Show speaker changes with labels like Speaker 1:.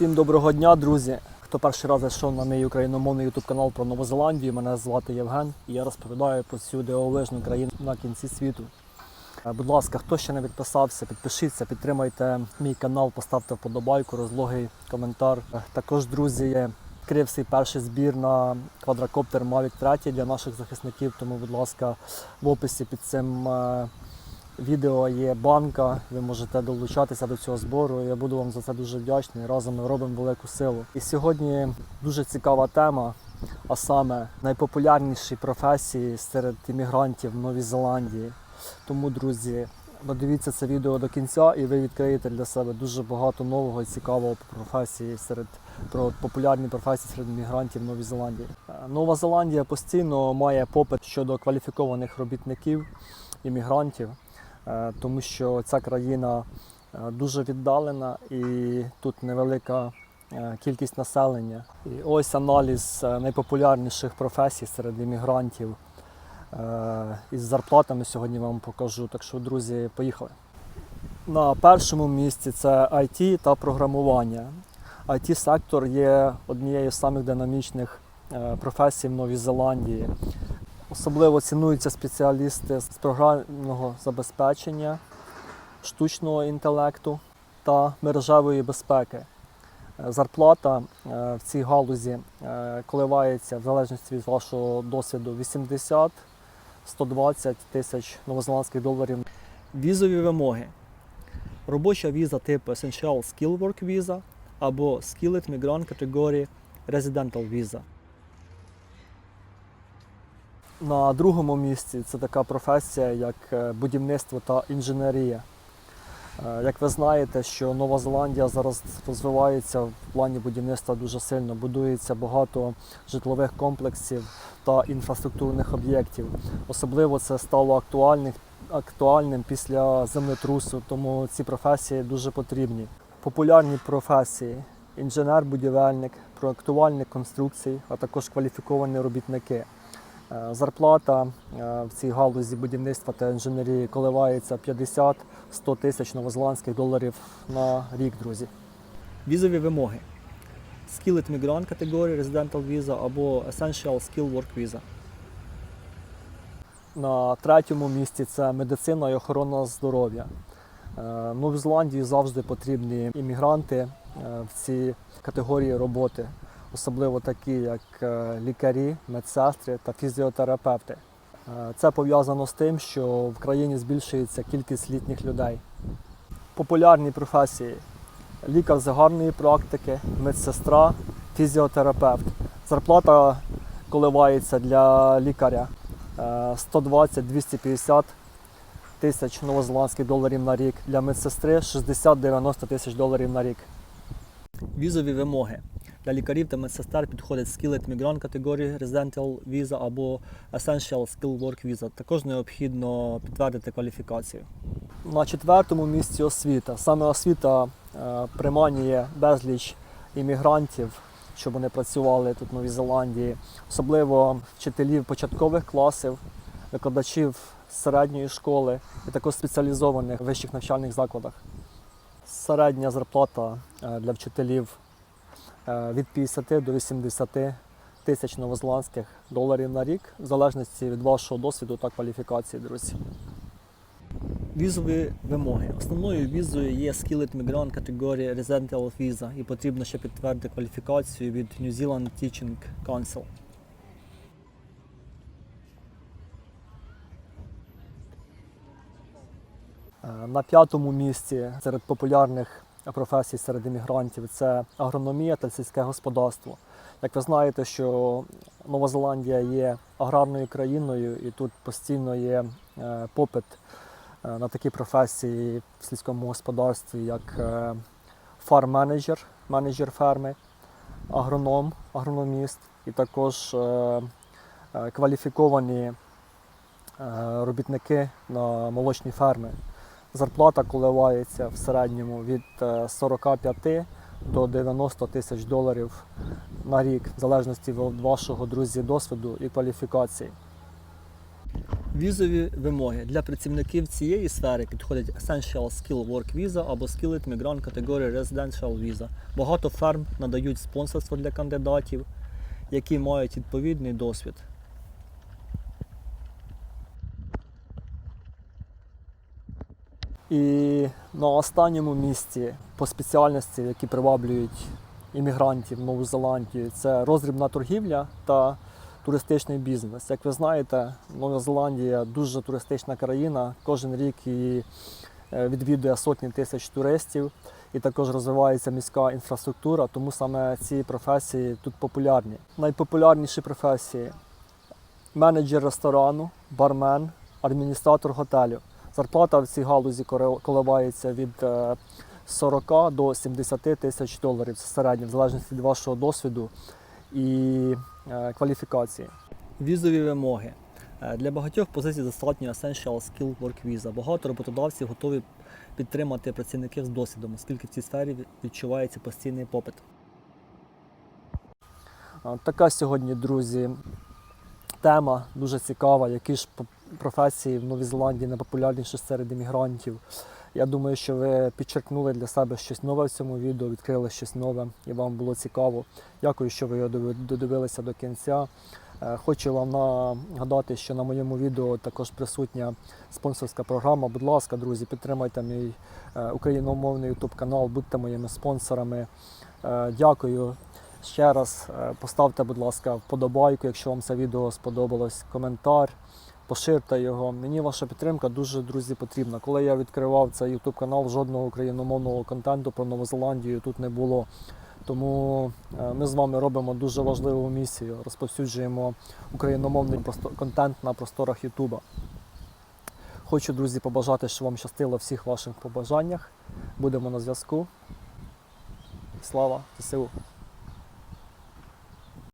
Speaker 1: Всім доброго дня, друзі! Хто перший раз зайшов на мій україномовний ютуб канал про Нову Зеландію, мене звати Євген і я розповідаю про цю дивовижну країну на кінці світу. Е, Будь ласка, хто ще не підписався, підпишіться, підтримайте мій канал, поставте вподобайку, розлогий коментар. Е, Також, друзі, є відкрив свій перший збір на квадрокоптер Mavic 3 для наших захисників. Тому, будь ласка, в описі під цим е, відео є банка. Ви можете долучатися до цього збору. Я буду вам за це дуже вдячний. Разом ми робимо велику силу. І сьогодні дуже цікава тема, а саме найпопулярніші професії серед іммігрантів в Новій Зеландії. Тому, друзі, додивіться це відео до кінця, і ви відкриєте для себе дуже багато нового і цікавого по професії серед про популярні професії серед мігрантів Новій Зеландії. Е, Нова Зеландія постійно має попит щодо кваліфікованих робітників, іммігрантів, тому що ця країна е, дуже віддалена і тут невелика е, кількість населення. І ось аналіз е, найпопулярніших професій серед іммігрантів. Е, Із зарплатами сьогодні вам покажу. Так що, друзі, поїхали. На першому місці це IT та програмування. it сектор є однією з самих динамічних е, професій в Новій Зеландії. Особливо цінуються спеціалісти з програмного забезпечення, штучного інтелекту та мережевої безпеки. Е, Зарплата е, в цій галузі е, коливається в залежності від вашого досвіду 80 120 тисяч новозеландських доларів. Візові вимоги. Робоча віза типу Essential Skill Work Visa або Skilled Migrant категорії Residential Visa. На другому місці це така професія, як е, будівництво та інженерія. Е, Як ви знаєте, що Нова Зеландія зараз розвивається в плані будівництва дуже сильно. Будується багато житлових комплексів та інфраструктурних об'єктів. Особливо це стало актуальним, після землетрусу, тому ці професії дуже потрібні. Популярні професії: інженер-будівельник, проектувальник конструкцій, а також кваліфіковані робітники. Е, Зарплата е, в цій галузі будівництва та інженерії коливається 50-100 тисяч новозеландських доларів на рік, друзі. Візові вимоги. Skilled Migrant категорії Residential Visa або Essential Skill Work Visa. На третьому місці це медицина і охорона здоров'я. Е, В Зеландії завжди потрібні іммігранти в ці категорії роботи, особливо такі, як е, лікарі, медсестри та фізіотерапевти. Е, Це пов'язано з тим, що в країні збільшується кількість літніх людей. Популярні професії лікар загальної практики, медсестра, фізіотерапевт. Зарплата коливається для лікаря е, 120-250 тисяч новозеландських доларів на рік, для медсестри 60-90 тисяч доларів на рік. Візові вимоги. Для лікарів та медсестер підходить Skilled Migrant категорії Residential Visa або Essential Skill Work Visa. Також необхідно підтвердити кваліфікацію. На четвертому місці освіта. Саме освіта е, приманює безліч іммігрантів, щоб вони працювали тут в Новій Зеландії, особливо вчителів початкових класів, викладачів середньої школи і також спеціалізованих вищих навчальних закладах. Середня зарплата е, для вчителів від 50 до 80 тисяч новозеландських доларів на рік, в залежності від вашого досвіду та кваліфікації, друзі. Візові вимоги. Основною візою є Skilled Migrant категорії Residential Visa і потрібно ще підтвердити кваліфікацію від New Zealand Teaching Council. Е, На п'ятому місці серед популярних професій серед іммігрантів це агрономія та сільське господарство. Як ви знаєте, що Нова Зеландія є аграрною країною і тут постійно є е, попит е, на такі професії в сільському господарстві, як е, фарм-менеджер, менеджер ферми, агроном, агрономіст і також е, е, кваліфіковані е, робітники на молочні ферми. Зарплата коливається в середньому від е, 45 до 90 тисяч доларів на рік, в залежності від вашого друзі досвіду і кваліфікації. Візові вимоги для працівників цієї сфери підходять Essential Skill Work Visa або Skilled Migrant категорії Residential Visa. Багато ферм надають спонсорство для кандидатів, які мають відповідний досвід. І на останньому місці по спеціальності, які приваблюють іммігрантів в Нову Зеландію, це роздрібна торгівля та туристичний бізнес. Як ви знаєте, Нова Зеландія дуже туристична країна. Кожен рік її е, відвідує сотні тисяч туристів, і також розвивається міська інфраструктура, тому саме ці професії тут популярні. Найпопулярніші професії менеджер ресторану, бармен, адміністратор готелю. Зарплата в цій галузі коливається від е, 40 до 70 тисяч доларів середньо, в залежності від вашого досвіду і е, кваліфікації. Візові вимоги. Е, Для багатьох позицій достатньо Essential Skill Work Visa. Багато роботодавців готові підтримати працівників з досвідом, оскільки в цій сфері відчувається постійний попит. Е, Така сьогодні, друзі, тема дуже цікава, які ж професії в Новій Зеландії найпопулярніші серед іммігрантів. Я думаю, що ви підчеркнули для себе щось нове в цьому відео, відкрили щось нове і вам було цікаво. Дякую, що ви його додивилися до кінця. Е, Хочу вам нагадати, що на моєму відео також присутня спонсорська програма. Будь ласка, друзі, підтримайте мій е, україномовний YouTube канал, будьте моїми спонсорами. Е, Дякую. Ще раз поставте, будь ласка, вподобайку, якщо вам це відео сподобалось, коментар, поширте його. Мені ваша підтримка дуже, друзі, потрібна. Коли я відкривав цей YouTube канал, жодного україномовного контенту про Нову Зеландію тут не було. Тому е, ми з вами робимо дуже важливу місію, розповсюджуємо україномовний контент на просторах Ютуба. Хочу, друзі, побажати, щоб вам щастило всіх ваших побажаннях. Будемо на зв'язку. Слава ЗСУ!